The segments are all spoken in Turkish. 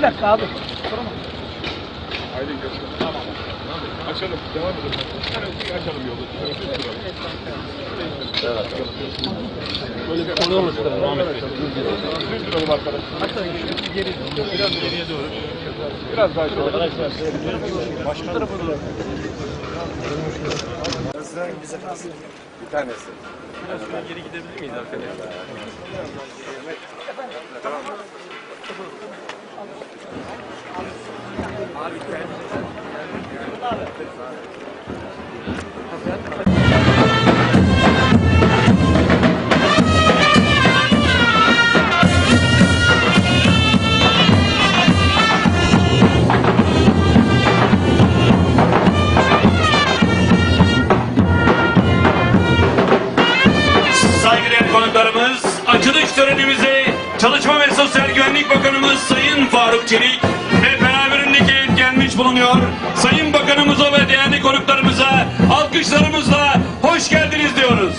Bir dakika abi. Aydın göster. Tamam. Açalım. Devam edelim. Açalım yolu. Böyle bir konu oluşturalım Ahmet Bey. Düz duralım arkadaşlar. Hatta geri, biraz geriye doğru. Biraz daha şöyle. Arkadaşlar, başka tarafa doğru. Bir tanesi. Biraz geri gidebilir miyiz arkadaşlar? Saygıdeğer konuklarımız, açılış törenimizi Çalışma ve Sosyal Güvenlik Bakanımız Sayın Faruk Çelik bulunuyor. Sayın Bakanımıza ve değerli konuklarımıza alkışlarımızla hoş geldiniz diyoruz.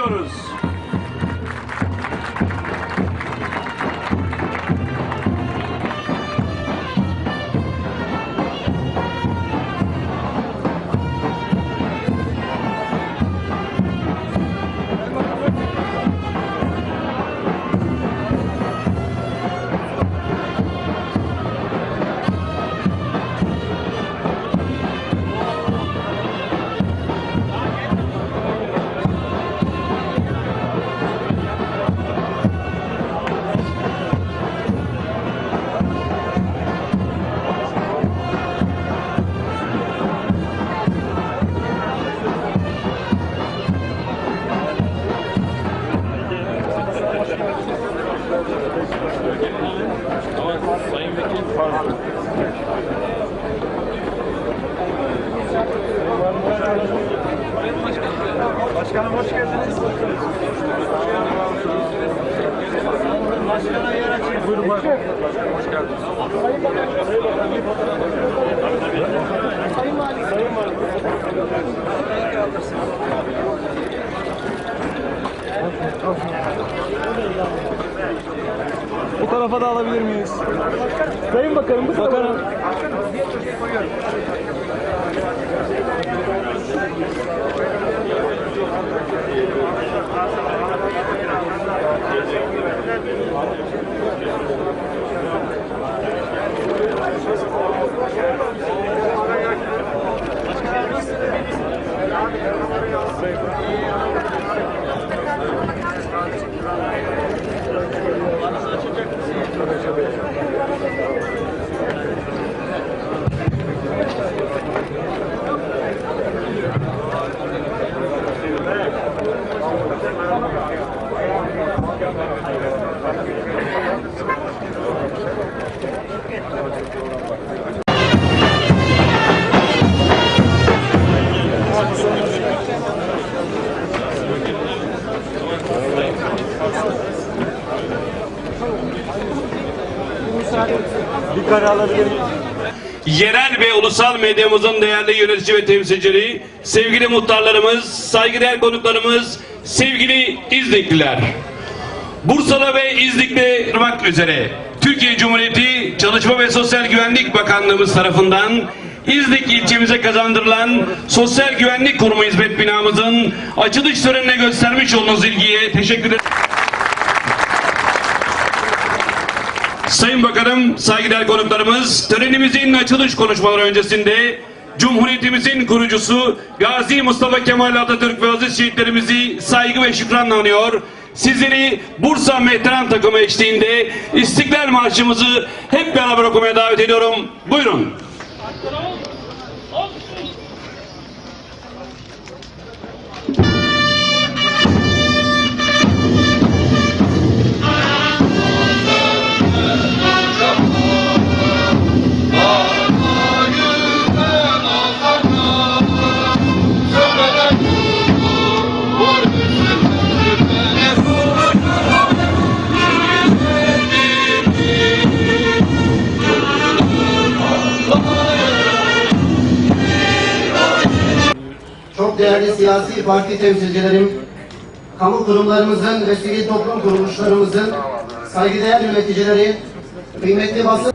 Hoş pardon. Başkanım hoş geldiniz. Başkana yer açın. Buyurun başkanım. Hoş geldiniz. Sayın Valim. Sayın Valim. Bu tarafa da alabilir miyiz? Sayın Bakanım bu Bakanım. Ulusal medyamızın değerli yönetici ve temsilcileri, sevgili muhtarlarımız, saygıdeğer konuklarımız, sevgili İznikliler. Bursa'da ve İznik'te olmak üzere Türkiye Cumhuriyeti Çalışma ve Sosyal Güvenlik Bakanlığımız tarafından İznik ilçemize kazandırılan Sosyal Güvenlik Kurumu Hizmet Binamızın açılış törenine göstermiş olduğunuz ilgiye teşekkür ederim. Sayın Bakanım, saygıdeğer konuklarımız, törenimizin açılış konuşmaları öncesinde Cumhuriyetimizin kurucusu Gazi Mustafa Kemal Atatürk ve aziz şehitlerimizi saygı ve şükranla anıyor. Sizleri Bursa Mehteran takımı eşliğinde İstiklal Marşımızı hep beraber okumaya davet ediyorum. Buyurun. Siyasi parti temsilcilerim, kamu kurumlarımızın ve sivil toplum kuruluşlarımızın saygıdeğer yöneticileri, kıymetli basın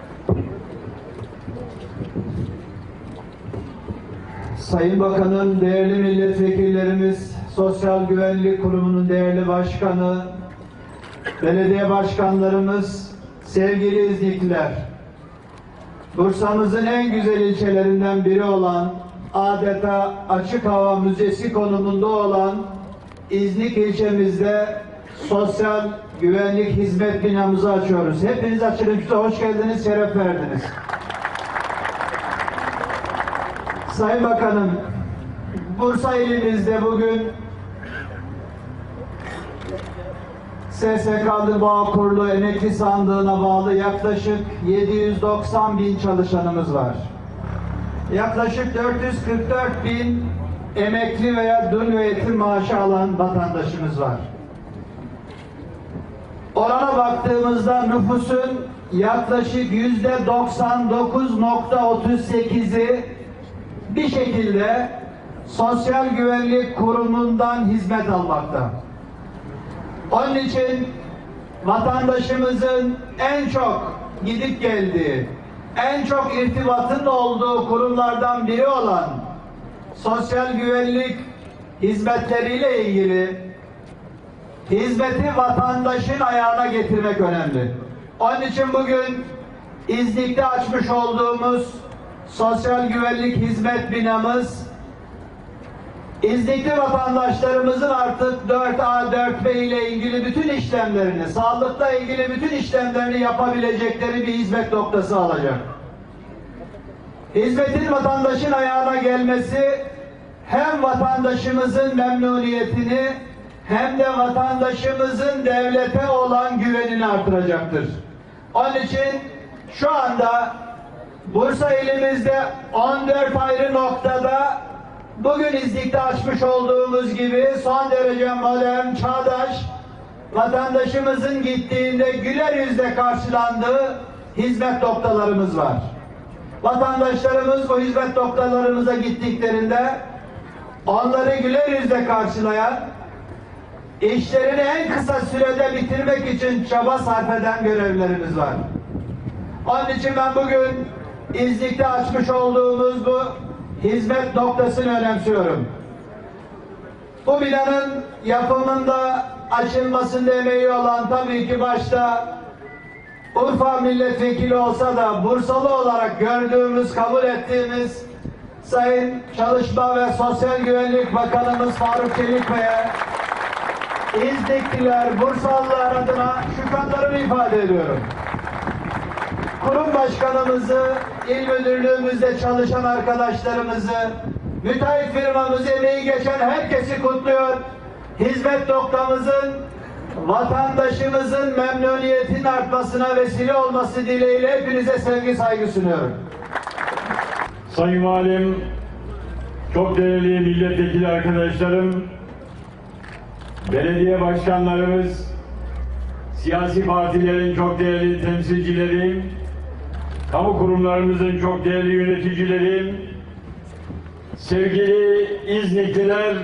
Sayın Bakanım, değerli milletvekillerimiz, Sosyal Güvenlik Kurumu'nun değerli başkanı, belediye başkanlarımız, sevgili İznikliler. Bursa'mızın en güzel ilçelerinden biri olan, adeta açık hava müzesi konumunda olan İznik ilçemizde sosyal güvenlik hizmet binamızı açıyoruz. Hepiniz açılışta hoş geldiniz, şeref verdiniz. Sayın Bakanım, Bursa ilimizde bugün SSK'lı Bağkurlu Emekli Sandığı'na bağlı yaklaşık 790 bin çalışanımız var. Yaklaşık 444 bin emekli veya dul ve yetim maaşı alan vatandaşımız var. Orana baktığımızda nüfusun yaklaşık yüzde 99.38'i bir şekilde Sosyal Güvenlik Kurumu'ndan hizmet almakta. Onun için vatandaşımızın en çok gidip geldiği, en çok irtibatın olduğu kurumlardan biri olan sosyal güvenlik hizmetleriyle ilgili hizmeti vatandaşın ayağına getirmek önemli. Onun için bugün İznik'te açmış olduğumuz sosyal güvenlik hizmet binamız İznikli vatandaşlarımızın artık 4A, 4B ile ilgili bütün işlemlerini, sağlıkla ilgili bütün işlemlerini yapabilecekleri bir hizmet noktası alacak. Hizmetin vatandaşın ayağına gelmesi hem vatandaşımızın memnuniyetini hem de vatandaşımızın devlete olan güvenini artıracaktır. Onun için şu anda Bursa ilimizde 14 ayrı noktada bugün İznik'te açmış olduğumuz gibi son derece modern, çağdaş, vatandaşımızın gittiğinde güler yüzle karşılandığı hizmet noktalarımız var. Vatandaşlarımız bu hizmet noktalarımıza gittiklerinde onları güler yüzle karşılayan, işlerini en kısa sürede bitirmek için çaba sarf eden görevlerimiz var. Onun için ben bugün İznik'te açmış olduğumuz bu hizmet noktasını önemsiyorum. Bu binanın yapımında açılmasında emeği olan tabii ki başta Urfa milletvekili olsa da Bursalı olarak gördüğümüz, kabul ettiğimiz Sayın Çalışma ve Sosyal Güvenlik Bakanımız Faruk Çelik Bey'e İznikliler, Bursalılar adına şükranlarımı ifade ediyorum. Kurum başkanımızı, il müdürlüğümüzde çalışan arkadaşlarımızı, müteahhit firmamızı emeği geçen herkesi kutluyor. Hizmet noktamızın vatandaşımızın memnuniyetinin artmasına vesile olması dileğiyle hepinize sevgi saygı sunuyorum. Sayın Valim, çok değerli milletvekili arkadaşlarım, belediye başkanlarımız, siyasi partilerin çok değerli temsilcileri, kamu kurumlarımızın çok değerli yöneticileri, sevgili İznikliler,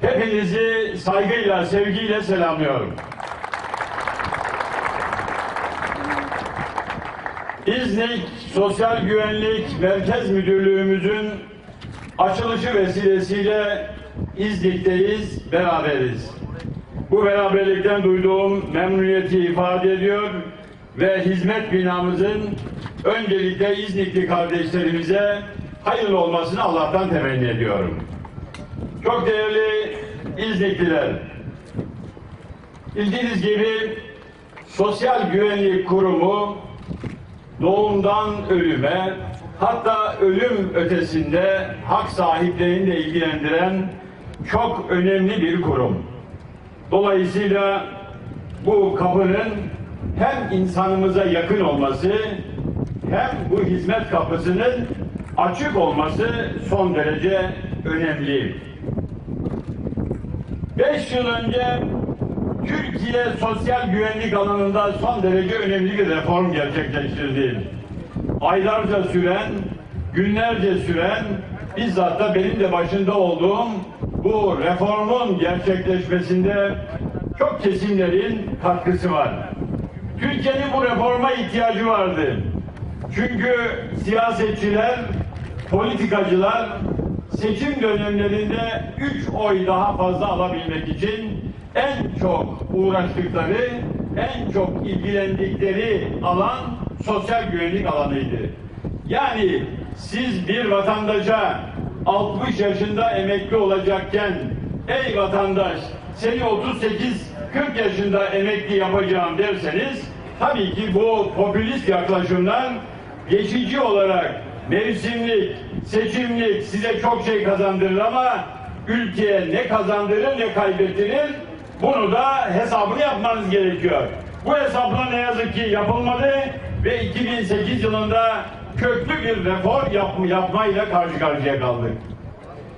hepinizi saygıyla, sevgiyle selamlıyorum. İznik Sosyal Güvenlik Merkez Müdürlüğümüzün açılışı vesilesiyle İznik'teyiz, beraberiz. Bu beraberlikten duyduğum memnuniyeti ifade ediyor ve hizmet binamızın öncelikle İznikli kardeşlerimize hayırlı olmasını Allah'tan temenni ediyorum. Çok değerli İznikliler, bildiğiniz gibi Sosyal Güvenlik Kurumu doğumdan ölüme hatta ölüm ötesinde hak sahiplerini de ilgilendiren çok önemli bir kurum. Dolayısıyla bu kapının hem insanımıza yakın olması hem bu hizmet kapısının açık olması son derece önemli. Beş yıl önce Türkiye sosyal güvenlik alanında son derece önemli bir reform gerçekleştirdi. Aylarca süren, günlerce süren, bizzat da benim de başında olduğum bu reformun gerçekleşmesinde çok kesimlerin katkısı var. Türkiye'nin bu reforma ihtiyacı vardı. Çünkü siyasetçiler, politikacılar seçim dönemlerinde üç oy daha fazla alabilmek için en çok uğraştıkları, en çok ilgilendikleri alan sosyal güvenlik alanıydı. Yani siz bir vatandaşa 60 yaşında emekli olacakken ey vatandaş seni 38-40 yaşında emekli yapacağım derseniz tabii ki bu popülist yaklaşımlar geçici olarak mevsimlik, seçimlik size çok şey kazandırır ama ülkeye ne kazandırır ne kaybettirir bunu da hesabını yapmanız gerekiyor. Bu hesapla ne yazık ki yapılmadı ve 2008 yılında köklü bir reform yap yapmayla karşı karşıya kaldık.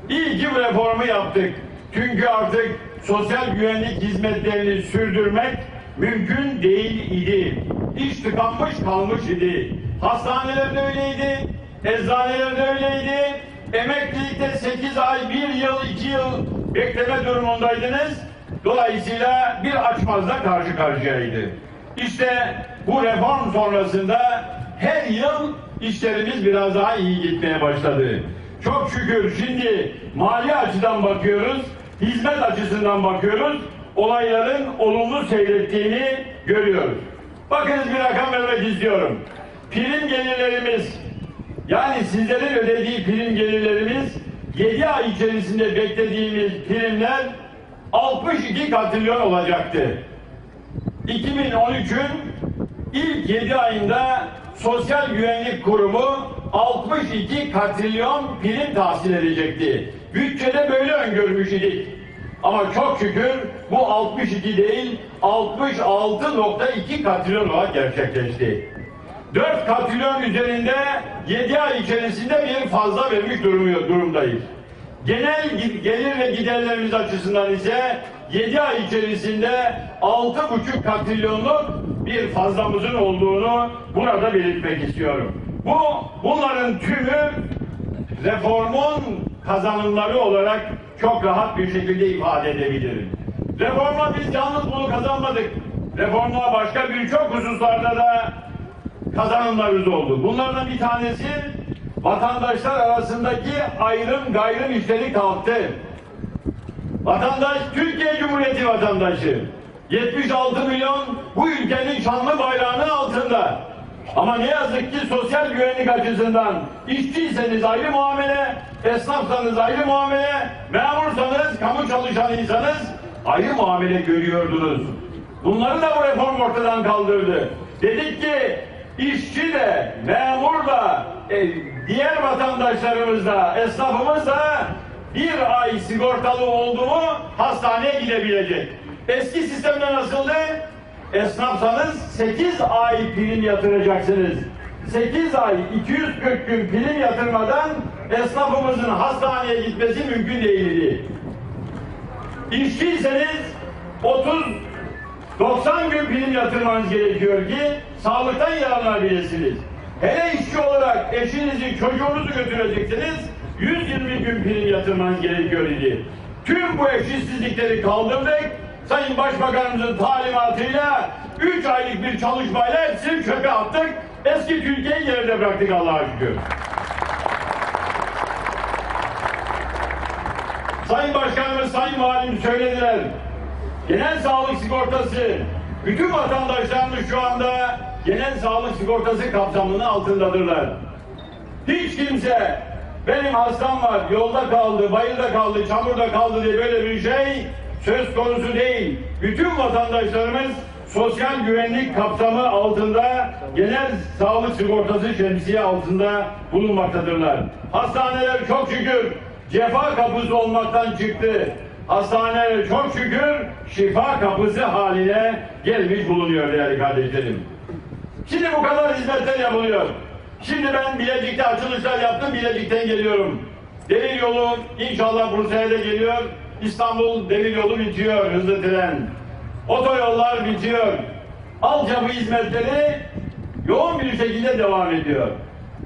İyi ki reformu yaptık. Çünkü artık sosyal güvenlik hizmetlerini sürdürmek mümkün değil idi. İş tıkanmış kalmış idi. Hastanelerde öyleydi, eczanelerde öyleydi. Emeklilikte 8 ay, 1 yıl, 2 yıl bekleme durumundaydınız. Dolayısıyla bir açmazla karşı karşıyaydı. İşte bu reform sonrasında her yıl işlerimiz biraz daha iyi gitmeye başladı. Çok şükür şimdi mali açıdan bakıyoruz, hizmet açısından bakıyoruz, olayların olumlu seyrettiğini görüyoruz. Bakınız bir rakam vermek istiyorum. Prim gelirlerimiz, yani sizlerin ödediği prim gelirlerimiz 7 ay içerisinde beklediğimiz primler 62 katrilyon olacaktı. 2013'ün ilk 7 ayında Sosyal Güvenlik Kurumu 62 katrilyon prim tahsil edecekti. Bütçede böyle öngörmüş idik. Ama çok şükür bu 62 değil 66.2 katrilyon olarak gerçekleşti. 4 katrilyon üzerinde 7 ay içerisinde bir fazla vermiş durumu- durumdayız. Genel gelir ve giderlerimiz açısından ise 7 ay içerisinde 6,5 katrilyonluk bir fazlamızın olduğunu burada belirtmek istiyorum. Bu bunların tümü reformun kazanımları olarak çok rahat bir şekilde ifade edebilirim. Reformla biz yalnız bunu kazanmadık. Reformla başka birçok hususlarda da kazanımlarımız oldu. Bunlardan bir tanesi vatandaşlar arasındaki ayrım gayrım işleri kalktı. Vatandaş Türkiye Cumhuriyeti vatandaşı. 76 milyon bu ülkenin şanlı bayrağının altında. Ama ne yazık ki sosyal güvenlik açısından işçiyseniz ayrı muamele, esnafsanız ayrı muamele, memursanız, kamu çalışanıysanız ayrı muamele görüyordunuz. Bunları da bu reform ortadan kaldırdı. Dedik ki işçi de, memur da, e, diğer vatandaşlarımız da, esnafımız da bir ay sigortalı oldu mu hastaneye gidebilecek. Eski sistemde nasıldı? Esnafsanız 8 ay prim yatıracaksınız. 8 ay 240 gün prim yatırmadan esnafımızın hastaneye gitmesi mümkün değildi. İşçiyseniz 30 90 gün prim yatırmanız gerekiyor ki sağlıktan yararlanabilirsiniz. Hele işçi olarak eşinizi, çocuğunuzu götüreceksiniz, 120 gün prim yatırmanız gerekiyor idi. Tüm bu eşitsizlikleri kaldırdık. Sayın Başbakanımızın talimatıyla 3 aylık bir çalışmayla hepsini çöpe attık. Eski Türkiye'yi geride bıraktık Allah'a şükür. Sayın Başkanımız, Sayın Valim söylediler. Genel sağlık sigortası bütün vatandaşlarımız şu anda genel sağlık sigortası kapsamının altındadırlar. Hiç kimse benim hastam var, yolda kaldı, bayırda kaldı, çamurda kaldı diye böyle bir şey söz konusu değil. Bütün vatandaşlarımız sosyal güvenlik kapsamı altında genel sağlık sigortası şemsiye altında bulunmaktadırlar. Hastaneler çok şükür cefa kapısı olmaktan çıktı. Hastaneler çok şükür şifa kapısı haline gelmiş bulunuyor değerli kardeşlerim. Şimdi bu kadar hizmetler yapılıyor. Şimdi ben Bilecik'te açılışlar yaptım, Bilecik'ten geliyorum. Demir yolu inşallah Bursa'ya da geliyor. İstanbul demir yolu bitiyor, hızlı tren. Otoyollar bitiyor. Altyapı hizmetleri yoğun bir şekilde devam ediyor.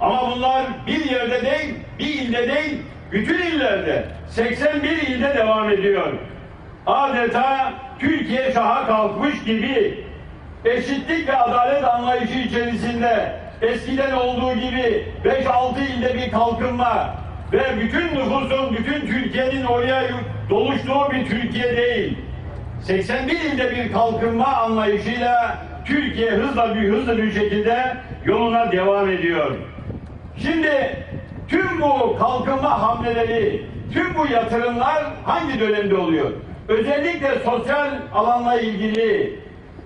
Ama bunlar bir yerde değil, bir ilde değil, bütün illerde, 81 ilde devam ediyor. Adeta Türkiye şaha kalkmış gibi eşitlik ve adalet anlayışı içerisinde eskiden olduğu gibi 5-6 ilde bir kalkınma ve bütün nüfusun, bütün Türkiye'nin oraya doluştuğu bir Türkiye değil. 81 ilde bir kalkınma anlayışıyla Türkiye hızla bir hızlı bir şekilde yoluna devam ediyor. Şimdi tüm bu kalkınma hamleleri, tüm bu yatırımlar hangi dönemde oluyor? Özellikle sosyal alanla ilgili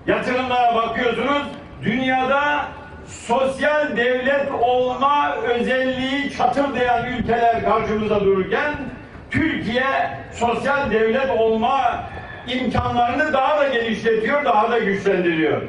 yatırımlara bakıyorsunuz. Dünyada sosyal devlet olma özelliği çatırdayan ülkeler karşımıza dururken Türkiye sosyal devlet olma imkanlarını daha da genişletiyor, daha da güçlendiriyor.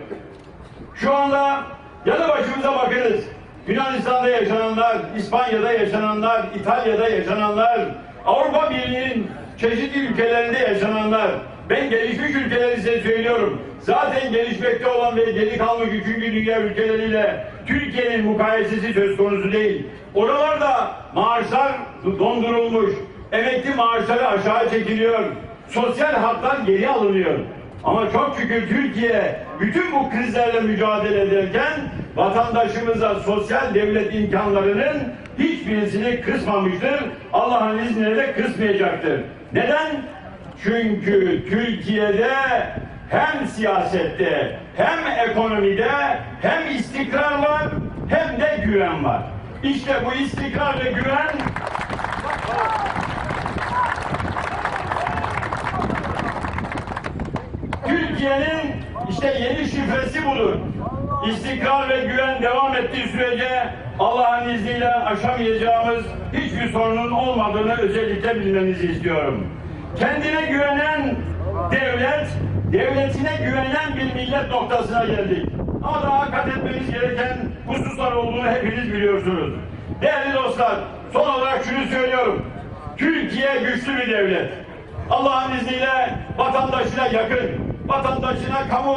Şu anda yanı başımıza bakınız. Yunanistan'da yaşananlar, İspanya'da yaşananlar, İtalya'da yaşananlar, Avrupa Birliği'nin çeşitli ülkelerinde yaşananlar. Ben gelişmiş ülkeleri size söylüyorum. Zaten gelişmekte olan ve geri kalmış üçüncü dünya ülkeleriyle Türkiye'nin mukayesesi söz konusu değil. Oralarda maaşlar dondurulmuş, emekli maaşları aşağı çekiliyor, sosyal haklar geri alınıyor. Ama çok şükür Türkiye bütün bu krizlerle mücadele ederken vatandaşımıza sosyal devlet imkanlarının hiçbirisini kısmamıştır. Allah'ın izniyle de kısmayacaktır. Neden? Çünkü Türkiye'de hem siyasette hem ekonomide hem istikrar var hem de güven var. İşte bu istikrar ve güven Türkiye'nin işte yeni şifresi budur. İstikrar ve güven devam ettiği sürece Allah'ın izniyle aşamayacağımız hiçbir sorunun olmadığını özellikle bilmenizi istiyorum. Kendine güvenen devlet, devletine güvenen bir millet noktasına geldik. Ama daha kat etmemiz gereken hususlar olduğunu hepiniz biliyorsunuz. Değerli dostlar, son olarak şunu söylüyorum. Türkiye güçlü bir devlet. Allah'ın izniyle vatandaşına yakın, vatandaşına kamu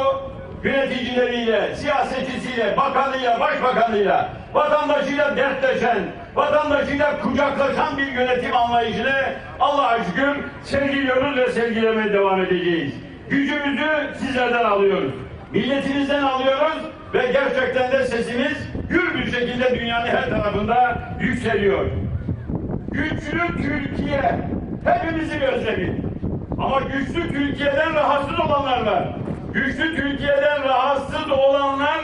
yöneticileriyle, siyasetçisiyle, bakanıyla, başbakanıyla, vatandaşıyla dertleşen, vatandaşıyla kucaklaşan bir yönetim anlayışını Allah'a şükür sergiliyoruz ve sergilemeye devam edeceğiz. Gücümüzü sizlerden alıyoruz. Milletimizden alıyoruz ve gerçekten de sesimiz gür bir şekilde dünyanın her tarafında yükseliyor. Güçlü Türkiye hepimizin özlemi. Ama güçlü Türkiye'den rahatsız olanlar var. Güçlü Türkiye'den rahatsız olanlar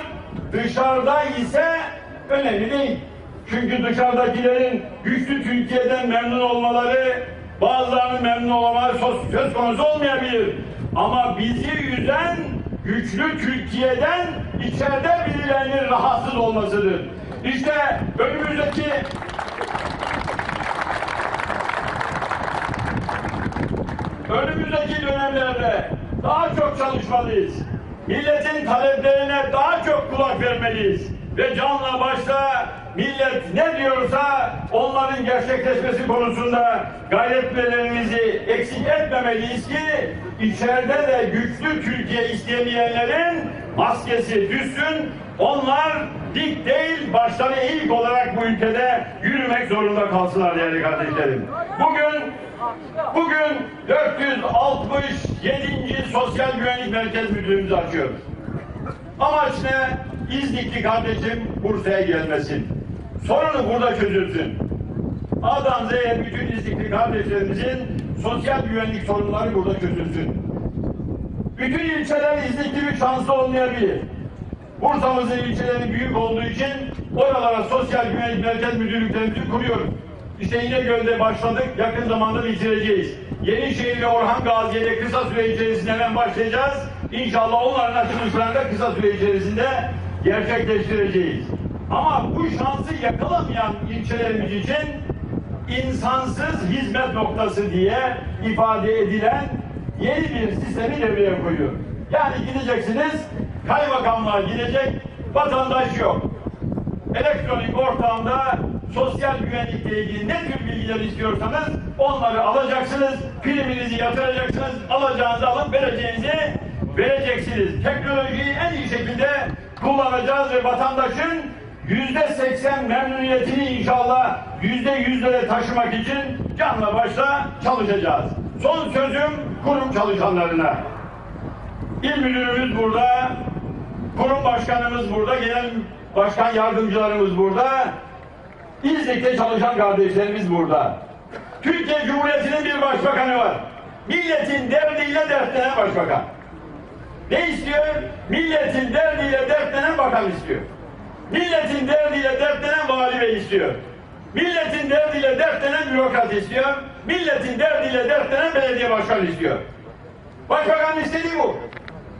dışarıda ise önemli değil. Çünkü dışarıdakilerin güçlü Türkiye'den memnun olmaları bazılarının memnun olmaları söz, söz konusu olmayabilir. Ama bizi üzen güçlü Türkiye'den içeride birilerinin rahatsız olmasıdır. İşte önümüzdeki önümüzdeki dönemlerde daha çok çalışmalıyız. Milletin taleplerine daha çok kulak vermeliyiz. Ve canla başla millet ne diyorsa onların gerçekleşmesi konusunda gayretlerimizi eksik etmemeliyiz ki içeride de güçlü Türkiye istemeyenlerin maskesi düşsün. Onlar dik değil başları eğik olarak bu ülkede yürümek zorunda kalsınlar değerli kardeşlerim. Bugün bugün 467. Sosyal Güvenlik Merkez Müdürlüğümüzü açıyoruz. Amaç ne? İznikli kardeşim Bursa'ya gelmesin. Sorunu burada çözülsün. A'dan Z'ye bütün İznikli kardeşlerimizin sosyal güvenlik sorunları burada çözülsün. Bütün ilçeler İznik gibi şanslı olmayabilir. Bursa'mızın ilçeleri büyük olduğu için oralara sosyal güvenlik merkez müdürlüklerimizi kuruyoruz. İşte İnegöl'de başladık, yakın zamanda bitireceğiz. Yenişehir ve Orhan Gazi'de kısa süre içerisinde hemen başlayacağız. İnşallah onların açılışlarını da kısa süre içerisinde gerçekleştireceğiz. Ama bu şansı yakalamayan ilçelerimiz için insansız hizmet noktası diye ifade edilen yeni bir sistemi devreye koyuyor. Yani gideceksiniz, kaymakamlığa gidecek, vatandaş yok. Elektronik ortamda sosyal güvenlikle ilgili ne tür bilgiler istiyorsanız onları alacaksınız, priminizi yatıracaksınız, alacağınızı alıp vereceğinizi vereceksiniz. Teknolojiyi en iyi şekilde kullanacağız ve vatandaşın yüzde seksen memnuniyetini inşallah yüzde yüzlere taşımak için canla başla çalışacağız. Son sözüm kurum çalışanlarına. İl müdürümüz burada, kurum başkanımız burada, genel başkan yardımcılarımız burada, İznik'te çalışan kardeşlerimiz burada. Türkiye Cumhuriyeti'nin bir başbakanı var. Milletin derdiyle dertlenen başbakan. Ne istiyor? Milletin derdiyle dertlenen bakan istiyor. Milletin derdiyle dertlenen vali bey istiyor. Milletin derdiyle dertlenen bürokrat istiyor. Milletin derdiyle dertlenen belediye başkanı istiyor. Başbakanın istediği bu.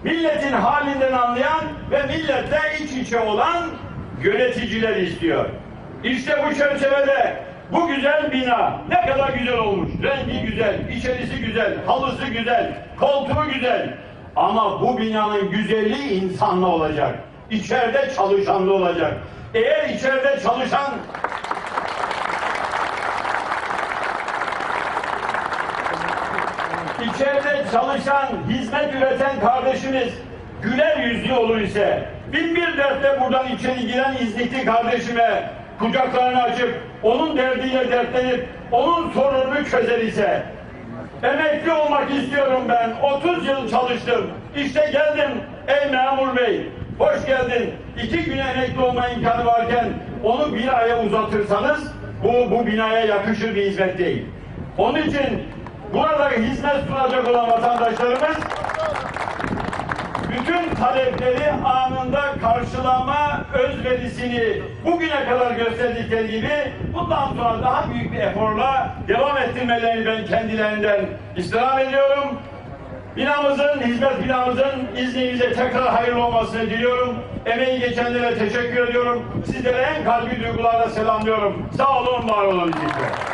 Milletin halinden anlayan ve milletle iç içe olan yöneticiler istiyor. İşte bu çerçevede bu güzel bina ne kadar güzel olmuş. Rengi güzel, içerisi güzel, halısı güzel, koltuğu güzel. Ama bu binanın güzelliği insanla olacak. İçeride çalışanlı olacak. Eğer içeride çalışan içeride çalışan, hizmet üreten kardeşimiz güler yüzlü olur ise bin bir dertte buradan içeri giren İznikli kardeşime kucaklarını açıp onun derdiyle dertlenip onun sorununu çözer ise emekli olmak istiyorum ben 30 yıl çalıştım işte geldim ey memur bey hoş geldin iki güne emekli olma imkanı varken onu bir aya uzatırsanız bu bu binaya yakışır bir hizmet değil onun için burada hizmet sunacak olan vatandaşlarımız bütün talepleri anında karşılama özverisini bugüne kadar gösterdikleri gibi bundan sonra daha büyük bir eforla devam ettirmelerini ben kendilerinden istirham ediyorum. Binamızın, hizmet binamızın izninizle tekrar hayırlı olmasını diliyorum. Emeği geçenlere teşekkür ediyorum. Sizlere en kalbi duygularla selamlıyorum. Sağ olun, var olun. İznik'te.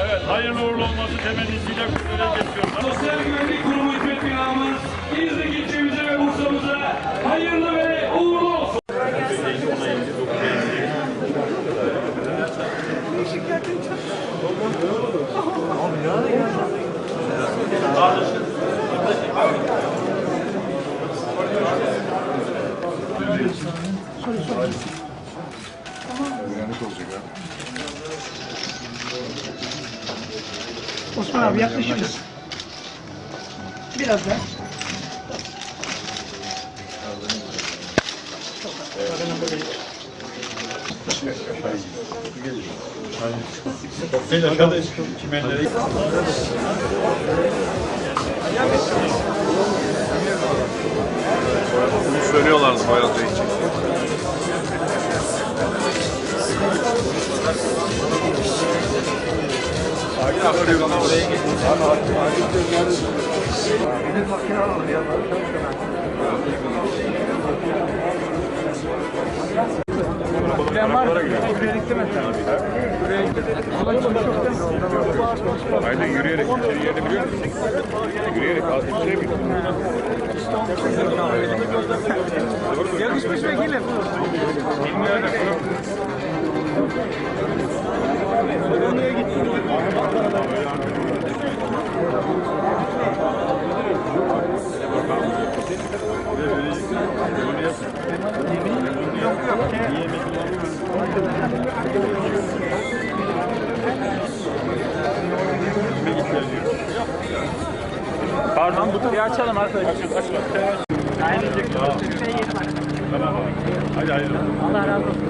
Evet, hayırlı uğurlu olması temennisiyle kurulaya geçiyoruz. Sosyal Güvenlik Kurumu hizmet binamız İznik ilçemize ve Bursa'mıza hayırlı ve uğurlu olsun. Osman abi yaklaşır mısın? Biraz daha. Bunu söylüyorlardı Bayram Bey için. Bilen var mı? Aydın yürüyerek içeri yerini biliyor musun? Yürüyerek az içeri mi? Yakışmış vekilim. Pardon bu bir açalım arkadaşlar. Hadi hayırlı. Allah razı olsun.